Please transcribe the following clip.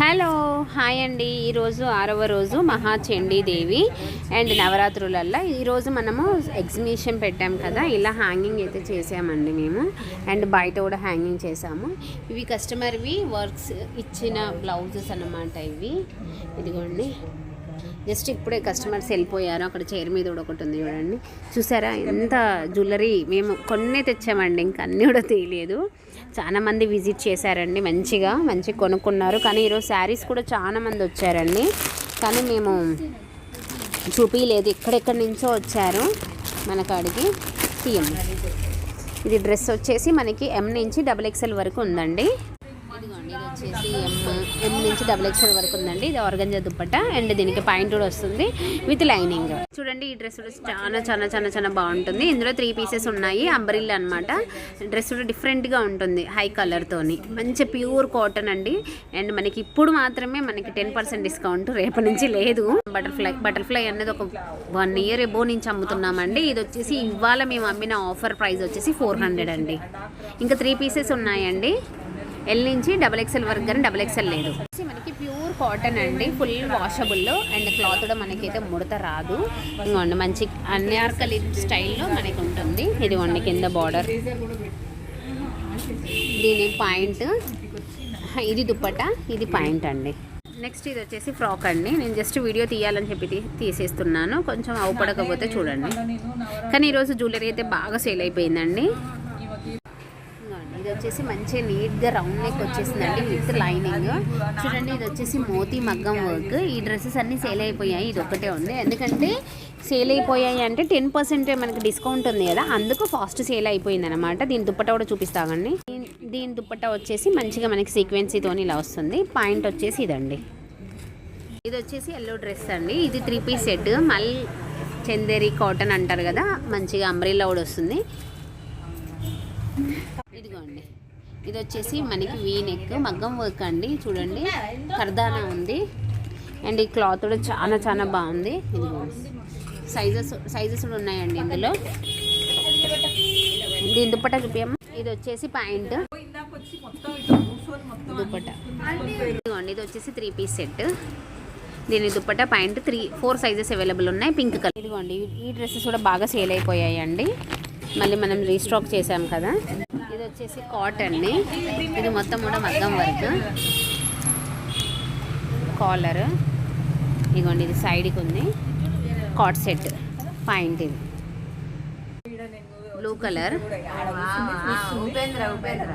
Hello hi అండి. ఈరోజు ఆరవ రోజు మహాచండీదేవి అండ్ నవరాత్రులల్లో. ఈరోజు మనము ఎగ్జిబిషన్ పెట్టాం కదా ఇలా హ్యాంగింగ్ అయితే చేసామండి మేము. అండ్ బయట కూడా హ్యాంగింగ్ చేసాము. ఇవి కస్టమర్వి వర్క్స్ ఇచ్చిన బ్లౌజెస్ అన్నమాట ఇవి. ఇదిగోండి. జస్ట్ ఇప్పుడే కస్టమర్స్ వెళ్ళిపోయారు. అక్కడ చైర్ మీద కూడా ఒకటి ఉంది చూడండి. చూసారా? ఎంత జ్యువెలరీ మేము కొన్నే తెచ్చామండి ఇంకా అన్నీ కూడా తెలియదు. చాలామంది విజిట్ చేశారండి మంచిగా మంచిగా కొనుక్కున్నారు. కానీ ఈరోజు శారీస్ కూడా చాలా మంది వచ్చారండి. కానీ మేము చూపించలేదు ఎక్కడెక్కడి నుంచో వచ్చారు మన కాడికి. తీయం ఇది డ్రెస్ వచ్చేసి మనకి ఎం నుంచి డబుల్ ఎక్స్ఎల్ వరకు ఉందండి. ఇదిగోండి ఇది వచ్చేసి ఎం ఎం నుంచి డబుల్ ఎక్స్ఎల్ వరకు ఉందండి. ఇది ఆర్గంజా దుప్పట. అండ్ దీనికి పాయింట్ కూడా వస్తుంది విత్ లైనింగ్. చూడండి ఈ డ్రెస్ కూడా చాలా చాలా చాలా చాలా బాగుంటుంది. ఇందులో త్రీ పీసెస్ ఉన్నాయి. అంబరిల్ అన్నమాట. డ్రెస్ కూడా డిఫరెంట్గా ఉంటుంది హై కలర్తోని మంచి ప్యూర్ కాటన్ అండి. అండ్ మనకి ఇప్పుడు మాత్రమే మనకి టెన్ పర్సెంట్ డిస్కౌంట్ రేపటి నుంచి లేదు. బటర్ఫ్లై బటర్ఫ్లై అనేది ఒక వన్ ఇయర్ ఎబో నుంచి అమ్ముతున్నామండి. ఇది వచ్చేసి ఇవాళ మేము అమ్మిన ఆఫర్ ప్రైస్ వచ్చేసి ఫోర్ హండ్రెడ్ అండి. ఇంకా త్రీ పీసెస్ ఉన్నాయండి. ఎల్ నుంచి డబల్ ఎక్స్ఎల్ వరకు కానీ డబల్ ఎక్స్ఎల్ లేదు. మనకి ప్యూర్ కాటన్ అండి. Full washable. అండ్ క్లాత్ కూడా మనకైతే ముడత రాదు. ఇంకోండి మంచి అన్యార్కలి స్టైల్లో మనకి ఉంటుంది. ఇదిగోండి కింద బార్డర్. దీని పాయింట్. ఇది దుప్పట? ఇది పాయింట్ అండి. నెక్స్ట్ ఇది వచ్చేసి ఫ్రాక్ అండి. నేను జస్ట్ వీడియో తీయాలని చెప్పి తీసేస్తున్నాను. కొంచెం అవపడకపోతే చూడండి. కానీ ఈరోజు జ్యువెలరీ అయితే బాగా సేల్ అయిపోయిందండి. ఇది వచ్చేసి మంచిగా నీట్గా రౌండ్ నెక్ వచ్చేసిందండి విత్ లైనింగ్. చూడండి ఇది వచ్చేసి మోతీ మగ్గం వర్క్. ఈ డ్రెస్సెస్ అన్నీ సేల్ అయిపోయాయి ఇది ఒకటే ఉంది. ఎందుకంటే సేల్ అయిపోయాయి అంటే టెన్ పర్సెంట్ మనకి డిస్కౌంట్ ఉంది కదా అందుకు ఫాస్ట్ సేల్ అయిపోయింది అనమాట దీని దుప్పట కూడా చూపిస్తామండి దీని- దీని దుప్పట వచ్చేసి మంచిగా మనకి సీక్వెన్సీతో ఇలా వస్తుంది. పాయింట్ వచ్చేసి ఇదండి. ఇది వచ్చేసి ఎల్లో డ్రెస్ అండి. ఇది త్రీ పీస్ సెట్. మల్ చందేరి కాటన్ అంటారు కదా మంచిగా అంబ్రెల్లా కూడా వస్తుంది. ఇదిగోండి. ఇది వచ్చేసి మనకి వీ నెక్. మగ్గం వర్క్ అండి. చూడండి. కర్దానా ఉంది. అండ్ ఈ క్లాత్ కూడా చాలా చాలా బాగుంది. ఇదిగోండి. సైజెస్ సైజెస్ కూడా ఉన్నాయండి ఇందులో. దీని దుప్పట చూపించమ్మ ఇది వచ్చేసి పాయింట్. దుప్పట ఇదిగోండి. ఇది వచ్చేసి త్రీ పీస్ సెట్. దీని dupatta point three four sizes available ఉన్నాయి. Pink colour. ఇదిగోండి. ఈ డ్రెస్సెస్ కూడా బాగా సేల్ అయిపోయాయి అండి మళ్ళీ మనం రీస్టాక్ చేసాం కదా. ఇది వచ్చేసి కాట్ అండి ఇది మొత్తం కూడా మగ్గం వర్క్. కాలర్ ఇదిగోండి ఇది సైడ్కి ఉంది. కాట్ సెట్ పాయింట్ ఇది. Blue colour Upendra Upendra